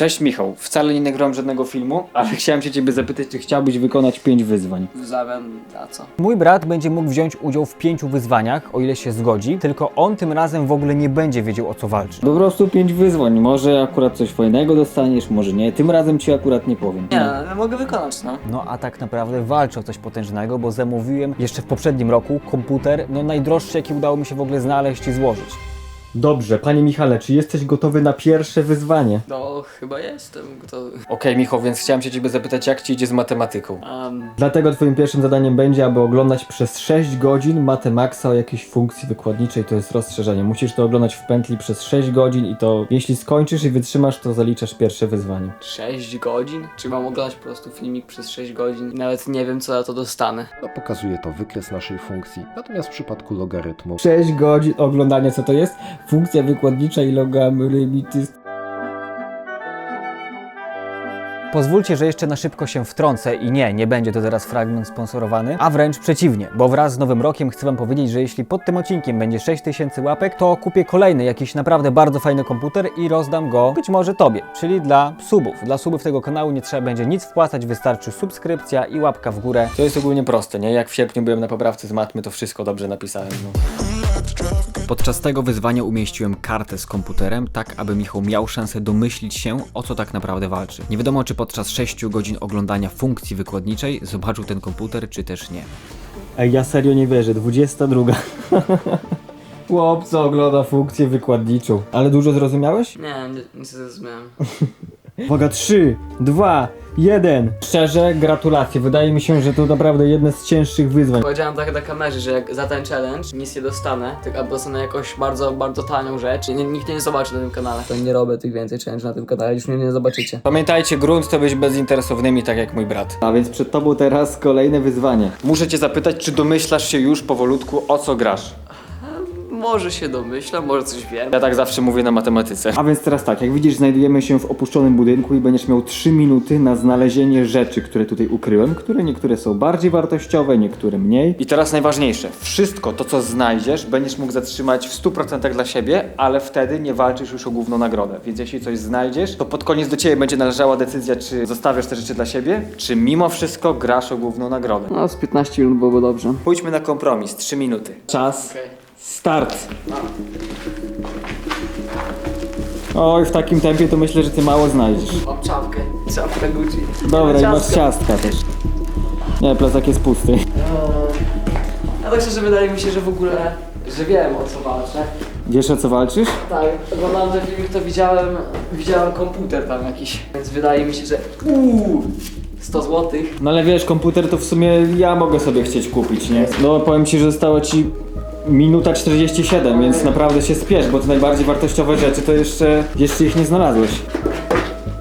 Cześć Michał, wcale nie nagrałem żadnego filmu, ale chciałem się ciebie zapytać, czy chciałbyś wykonać pięć wyzwań. W zamian za co? Mój brat będzie mógł wziąć udział w pięciu wyzwaniach, o ile się zgodzi, tylko on tym razem w ogóle nie będzie wiedział o co walczy. Po prostu pięć wyzwań, może akurat coś fajnego dostaniesz, może nie. Tym razem ci akurat nie powiem. Nie, no, mogę wykonać, no. No a tak naprawdę walczy o coś potężnego, bo zamówiłem jeszcze w poprzednim roku komputer, no najdroższy jaki udało mi się w ogóle znaleźć i złożyć. Dobrze, panie Michale, czy jesteś gotowy na pierwsze wyzwanie? No, chyba jestem gotowy. Okej Michał, więc chciałem się ciebie zapytać, jak ci idzie z matematyką? Um, Dlatego twoim pierwszym zadaniem będzie, aby oglądać przez 6 godzin Matemaxa o jakiejś funkcji wykładniczej, to jest rozszerzenie. Musisz to oglądać w pętli przez 6 godzin i to jeśli skończysz i wytrzymasz, to zaliczasz pierwsze wyzwanie. 6 godzin? Czy mam oglądać po prostu filmik przez 6 godzin? Nawet nie wiem, co ja to dostanę. No, pokazuje to wykres naszej funkcji. Natomiast w przypadku logarytmu 6 godzin oglądania, co to jest? Funkcja wykładnicza i logarytmy. Pozwólcie, że jeszcze na szybko się wtrącę i nie, nie będzie to teraz fragment sponsorowany, a wręcz przeciwnie, bo wraz z nowym rokiem chcę wam powiedzieć, że jeśli pod tym odcinkiem będzie 6000 łapek, to kupię kolejny jakiś naprawdę bardzo fajny komputer i rozdam go być może tobie, czyli dla subów. Dla subów tego kanału nie trzeba będzie nic wpłacać, wystarczy subskrypcja i łapka w górę. To jest ogólnie proste, nie? Jak w sierpniu byłem na poprawce z matmy, to wszystko dobrze napisałem. No. Podczas tego wyzwania umieściłem kartę z komputerem, tak aby Michał miał szansę domyślić się, o co tak naprawdę walczy. Nie wiadomo, czy podczas 6 godzin oglądania funkcji wykładniczej zobaczył ten komputer, czy też nie. Ej, ja serio nie wierzę, 22. Chłopco ogląda funkcję wykładniczą. Ale dużo zrozumiałeś? Nie, nie, nie zrozumiałem. Uwaga, 3, 2, 1. Szczerze, gratulacje. Wydaje mi się, że to naprawdę jedne z cięższych wyzwań. Powiedziałem tak na kamerze, że jak za ten challenge nic nie dostanę, tylko albo dostanę jakąś bardzo, bardzo tanią rzecz, nie, nikt nie zobaczy na tym kanale. To nie robię tych więcej challenge na tym kanale, już mnie nie zobaczycie. Pamiętajcie, grunt to być bezinteresownymi, tak jak mój brat. A więc przed tobą teraz kolejne wyzwanie. Muszę cię zapytać, czy domyślasz się już powolutku, o co grasz? Może się domyślam, może coś wiem. Ja tak zawsze mówię na matematyce. A więc teraz tak, jak widzisz, znajdujemy się w opuszczonym budynku i będziesz miał 3 minuty na znalezienie rzeczy, które tutaj ukryłem, które niektóre są bardziej wartościowe, niektóre mniej. I teraz najważniejsze, wszystko to, co znajdziesz, będziesz mógł zatrzymać w 100% dla siebie, ale wtedy nie walczysz już o główną nagrodę. Więc jeśli coś znajdziesz, to pod koniec do ciebie będzie należała decyzja, czy zostawiasz te rzeczy dla siebie, czy mimo wszystko grasz o główną nagrodę. No, z 15 minut byłoby dobrze. Pójdźmy na kompromis, 3 minuty. Czas. Okej. Start. Oj, w takim tempie to myślę, że ty mało znajdziesz. Mam czapkę, czapkę Gucci. Dobra, i masz Ciastka. ciastka też. Nie, plecak jest pusty. A tak szczerze wydaje mi się, że w ogóle, że wiem o co walczę. Wiesz o co walczysz? Tak, oglądałem ten filmik, to widziałem, widziałem komputer tam jakiś, więc wydaje mi się, że uuu, 100 złotych. No ale wiesz, komputer to w sumie ja mogę sobie chcieć kupić, nie? No powiem ci, że zostało ci minuta 47, więc naprawdę się spiesz, bo te najbardziej wartościowe rzeczy to jeszcze, jeszcze ich nie znalazłeś.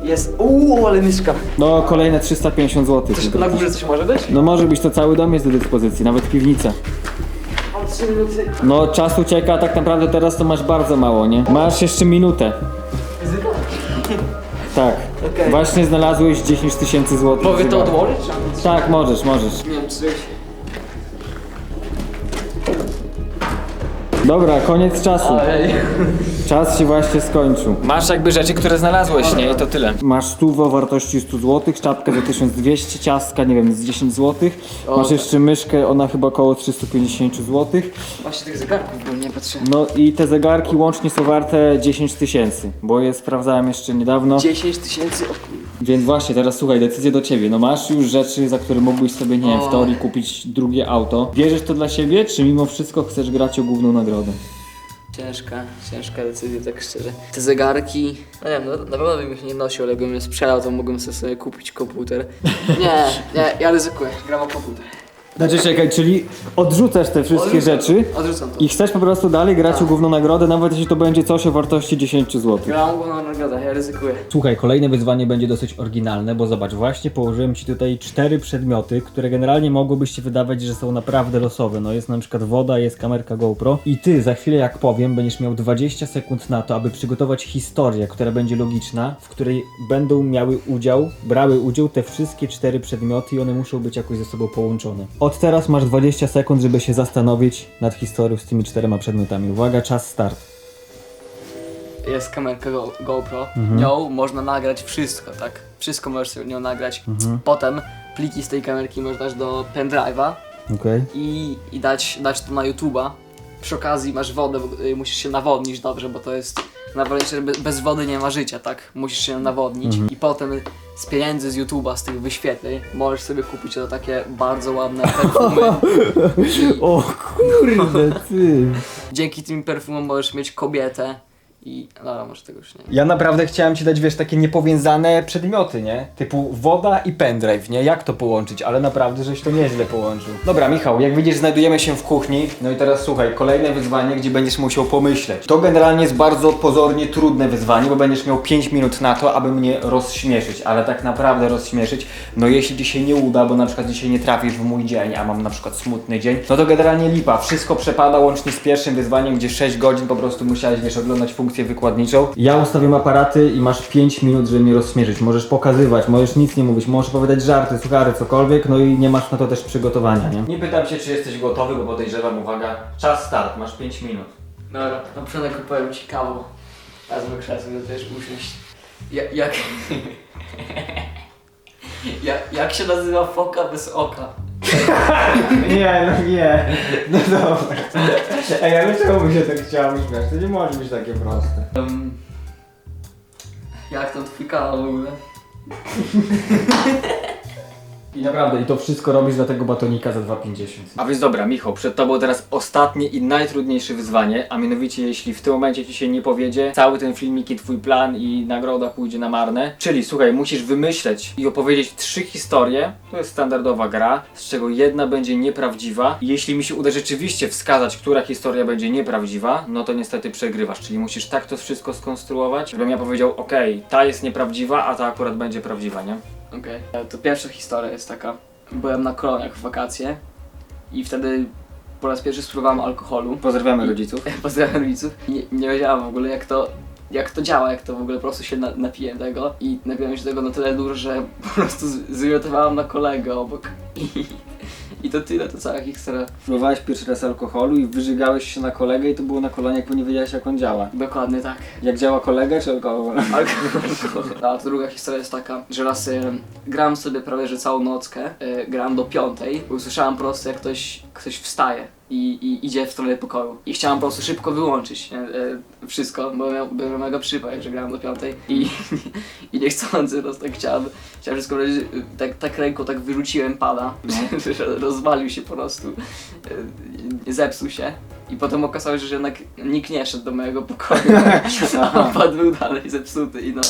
Jest, uuu, ale myszka. No kolejne 350 zł. Coś, na górze coś może być? No może być to cały dom jest do dyspozycji, nawet piwnica. Mam 3 minuty. No czas ucieka, tak naprawdę teraz to masz bardzo mało, nie? Masz jeszcze minutę. Ryzyko? Tak. Okej. Właśnie znalazłeś 10 tysięcy złotych. Mogę to odłożyć? czy- Tak, możesz, możesz. Nie wiem, czy... Dobra, koniec czasu. Czas się właśnie skończył. Masz jakby rzeczy, które znalazłeś, nie? I to tyle. Masz stówę o wartości 100 zł, czapkę za 1200, ciastka, nie wiem, z 10 zł. Masz tak. jeszcze myszkę, ona chyba około 350 zł. Właśnie tych zegarków, bo nie patrzę. No i te zegarki łącznie są warte 10 tysięcy, bo je sprawdzałem jeszcze niedawno. 10 tysięcy, o Więc właśnie, teraz słuchaj, decyzję do ciebie. No masz już rzeczy, za które mógłbyś sobie, nie wiem, w teorii kupić drugie auto. Bierzesz to dla siebie, czy mimo wszystko chcesz grać o główną nagrodę? Ciężka, ciężka decyzja, tak szczerze. Te zegarki, no nie wiem, no, na pewno bym ich nie nosił, ale gdybym je sprzedał, to mógłbym sobie, sobie kupić komputer. Nie, nie, ja ryzykuję, gram o komputer. Znaczy czekaj, czyli odrzucasz te wszystkie Odrzucam. rzeczy Odrzucam to. i chcesz po prostu dalej grać Tak. o główną nagrodę, nawet jeśli to będzie coś o wartości 10 zł. Gram główną nagrodę, ja ryzykuję. Słuchaj, kolejne wyzwanie będzie dosyć oryginalne, bo zobacz, właśnie położyłem Ci tutaj cztery przedmioty, które generalnie mogłyby się wydawać, że są naprawdę losowe. No jest na przykład woda, jest kamerka GoPro i Ty za chwilę jak powiem, będziesz miał 20 sekund na to, aby przygotować historię, która będzie logiczna, w której będą miały udział, brały udział te wszystkie cztery przedmioty i one muszą być jakoś ze sobą połączone. Od teraz masz 20 sekund, żeby się zastanowić nad historią z tymi czterema przedmiotami. Uwaga, czas start. jest kamerka Go, GoPro. Nią można nagrać wszystko, tak? Wszystko możesz sobie nią nagrać. Potem pliki z tej kamerki możesz dać do pendrive'a Okej. i, i dać, dać to na YouTube'a. Przy okazji masz wodę, y, musisz się nawodnić dobrze, bo to jest najważniejsze, bez, bez wody nie ma życia, tak? Musisz się nawodnić i potem z pieniędzy z YouTube'a, z tych wyświetleń, możesz sobie kupić to takie bardzo ładne perfumy. O kurde, ty. Dzięki tym perfumom możesz mieć kobietę i... Dobra, może tego już nie. Ja naprawdę chciałem ci dać, wiesz, takie niepowiązane przedmioty, nie? Typu woda i pendrive, nie? Jak to połączyć? Ale naprawdę, żeś to nieźle połączył. Dobra, Michał, jak widzisz, znajdujemy się w kuchni. No i teraz słuchaj, kolejne wyzwanie, gdzie będziesz musiał pomyśleć. To generalnie jest bardzo pozornie trudne wyzwanie, bo będziesz miał 5 minut na to, aby mnie rozśmieszyć, ale tak naprawdę rozśmieszyć. No jeśli ci się nie uda, bo na przykład dzisiaj nie trafisz w mój dzień, a mam na przykład smutny dzień, no to generalnie lipa. Wszystko przepada łącznie z pierwszym wyzwaniem, gdzie 6 godzin po prostu musiałeś, wiesz, oglądać funkcję wykładniczą. Ja ustawiam aparaty i masz 5 minut, żeby mnie rozśmieszyć. Możesz pokazywać, możesz nic nie mówić, możesz opowiadać żarty, suchary, cokolwiek, no i nie masz na to też przygotowania, nie? Nie pytam się, czy jesteś gotowy, bo podejrzewam, uwaga, czas start, masz 5 minut. Dobra, na początek opowiem ci kawał. Wezmę krzesło, to też usiąść. Ja, jak... jak... Jak się nazywa foka bez oka? Nie, no nie. No dobra. Ej, ale czemu by się tak chciało śmiać? To nie może być takie proste. Um, jak tam twój kanał w ogóle? I naprawdę, i to wszystko robisz dla tego batonika za 2,50. A więc dobra, Michał, przed tobą teraz ostatnie i najtrudniejsze wyzwanie, a mianowicie jeśli w tym momencie ci się nie powiedzie, cały ten filmik i twój plan i nagroda pójdzie na marne. Czyli słuchaj, musisz wymyśleć i opowiedzieć trzy historie, to jest standardowa gra, z czego jedna będzie nieprawdziwa. I jeśli mi się uda rzeczywiście wskazać, która historia będzie nieprawdziwa, no to niestety przegrywasz, czyli musisz tak to wszystko skonstruować, żebym ja powiedział, okej, ta jest nieprawdziwa, a ta akurat będzie prawdziwa, nie? Okej. E, To pierwsza historia jest taka. Byłem na koloniach w wakacje i wtedy po raz pierwszy spróbowałem alkoholu. Pozdrawiamy rodziców. Pozdrawiam rodziców. Nie, nie wiedziałem w ogóle jak to, jak to działa, jak to w ogóle po prostu się na, napiłem tego i napiłem się tego na tyle dużo, że po prostu z- zorientowałem na kolegę obok. I, I to tyle, to cała historia. Próbowałeś pierwszy raz alkoholu i wyżygałeś się na kolegę i to było na kolaniach, bo nie wiedziałeś jak on działa. Dokładnie tak. Jak działa kolega czy alkohol? Alkohol. A druga historia jest taka, że raz e, grałem sobie prawie że całą nockę, grałem do piątej, usłyszałem po prostu jak ktoś, ktoś wstaje i, i idzie w stronę pokoju. I chciałem po prostu szybko wyłączyć nie? E, wszystko, bo miał, byłem mega przypał, że grałem do piątej i, i niechcący po prostu tak chciałem, chciałem wszystko robić, tak, tak ręką tak wyrzuciłem pada, że rozwalił się po prostu, e, zepsuł się. I potem okazało się, że jednak nikt nie szedł do mojego pokoju, a pad był dalej zepsuty i no.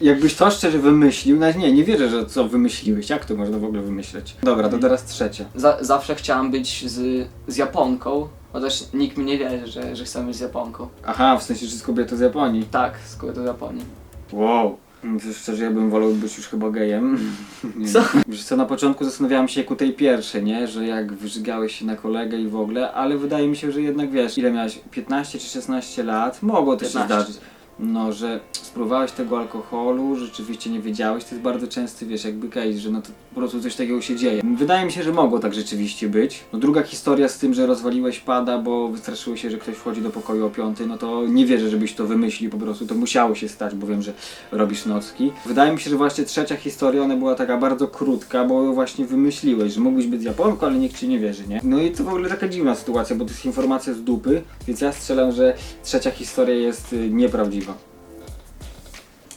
Jakbyś to szczerze wymyślił, nawet nie, nie wierzę, że co wymyśliłeś, jak to można w ogóle wymyśleć? Dobra, to teraz trzecie. Za, zawsze chciałam być z, z Japonką, chociaż nikt mi nie wierzy, że, że chcę być z Japonką. Aha, w sensie, że z kobietą z Japonii. Tak, z kobietą z Japonii. Wow. Wiesz, szczerze, ja bym wolał być już chyba gejem. Co? Wiesz co, na początku zastanawiałem się jak u tej pierwszej, nie? Że jak wyżygałeś się na kolegę i w ogóle, ale wydaje mi się, że jednak wiesz, ile miałeś? 15 czy 16 lat? Mogło to się 15. zdarzyć. No, że spróbowałeś tego alkoholu, rzeczywiście nie wiedziałeś, to jest bardzo częsty, wiesz, jakby case, że no to po prostu coś takiego się dzieje. Wydaje mi się, że mogło tak rzeczywiście być. No druga historia z tym, że rozwaliłeś pada, bo wystraszyło się, że ktoś wchodzi do pokoju o piątej, no to nie wierzę, żebyś to wymyślił po prostu, to musiało się stać, bo wiem, że robisz nocki. Wydaje mi się, że właśnie trzecia historia, ona była taka bardzo krótka, bo właśnie wymyśliłeś, że mógłbyś być z Japonką, ale nikt ci nie wierzy, nie? No i to w ogóle taka dziwna sytuacja, bo to jest informacja z dupy, więc ja strzelam, że trzecia historia jest y, nieprawdziwa.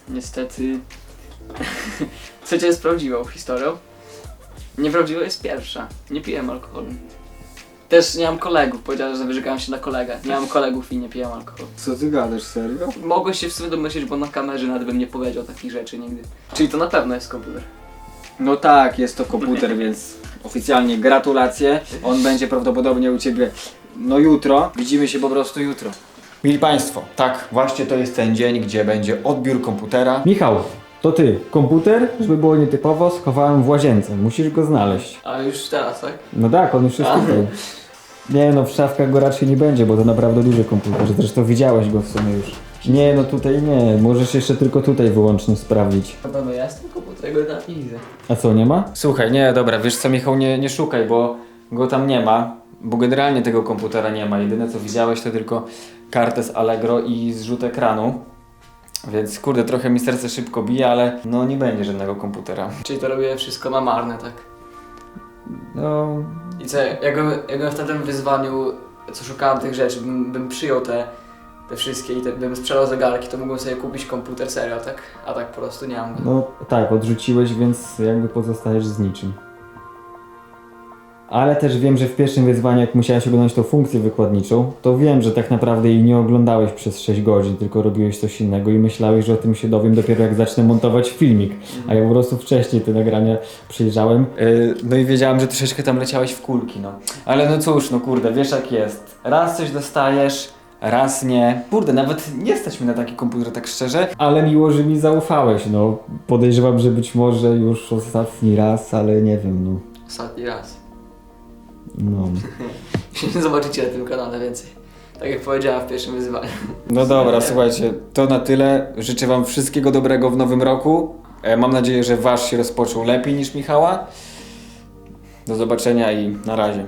Niestety. Trzecia jest prawdziwą historią. Nieprawdziwa jest pierwsza. Nie piłem alkoholu. Też nie mam kolegów, powiedziałem, że wyrzekałem się na kolegę. Nie mam kolegów i nie piłem alkoholu. Co ty gadasz, serio? Mogłeś się w sumie domyślić, bo na kamerze nawet bym nie powiedział takich rzeczy nigdy. Czyli to na pewno jest komputer. No tak, jest to komputer, więc oficjalnie gratulacje. On będzie prawdopodobnie u Ciebie no jutro. Widzimy się po prostu jutro. Mili Państwo, tak, właśnie to jest ten dzień, gdzie będzie odbiór komputera. Michał, to Ty. Komputer, żeby było nietypowo, schowałem w łazience. Musisz go znaleźć. A już teraz, tak? No tak, on już jest tutaj. Nie no, w szafkach go raczej nie będzie, bo to naprawdę duży komputer. Zresztą widziałeś go w sumie już. Nie, no tutaj nie. Możesz jeszcze tylko tutaj wyłącznie sprawdzić. Na pewno jest ten komputer, go nawet nie widzę. A co, nie ma? Słuchaj, nie, dobra, wiesz co Michał, nie, nie szukaj, bo go tam nie ma, bo generalnie tego komputera nie ma. Jedyne co widziałeś to tylko kartę z Allegro i zrzut ekranu. Więc kurde, trochę mi serce szybko bije, ale no nie będzie żadnego komputera. Czyli to robię wszystko na marne, tak? No, I co, jakbym, jakbym w tym wyzwaniu, co szukałem tych rzeczy, bym, bym przyjął te, te wszystkie i te, bym sprzedał zegarki, to mógłbym sobie kupić komputer serio, tak? A tak po prostu nie mam go. no tak, odrzuciłeś, więc jakby pozostajesz z niczym. Ale też wiem, że w pierwszym wyzwaniu, jak musiałeś oglądać tą funkcję wykładniczą, to wiem, że tak naprawdę jej nie oglądałeś przez 6 godzin, tylko robiłeś coś innego i myślałeś, że o tym się dowiem dopiero jak zacznę montować filmik. A ja po prostu wcześniej te nagrania przejrzałem. Yy, no i wiedziałem, że troszeczkę tam leciałeś w kulki, no. Ale no cóż, no kurde, wiesz jak jest. Raz coś dostajesz, raz nie. Kurde, nawet nie stać mi na taki komputer, tak szczerze. Ale miło, że mi zaufałeś, no. Podejrzewam, że być może już ostatni raz, ale nie wiem, no. Ostatni raz. No. Zobaczycie na tym kanale więcej. Tak jak powiedziałem w pierwszym wyzwaniu. No dobra, słuchajcie, to na tyle. Życzę Wam wszystkiego dobrego w nowym roku. E, Mam nadzieję, że Wasz się rozpoczął lepiej niż Michała. Do zobaczenia i na razie.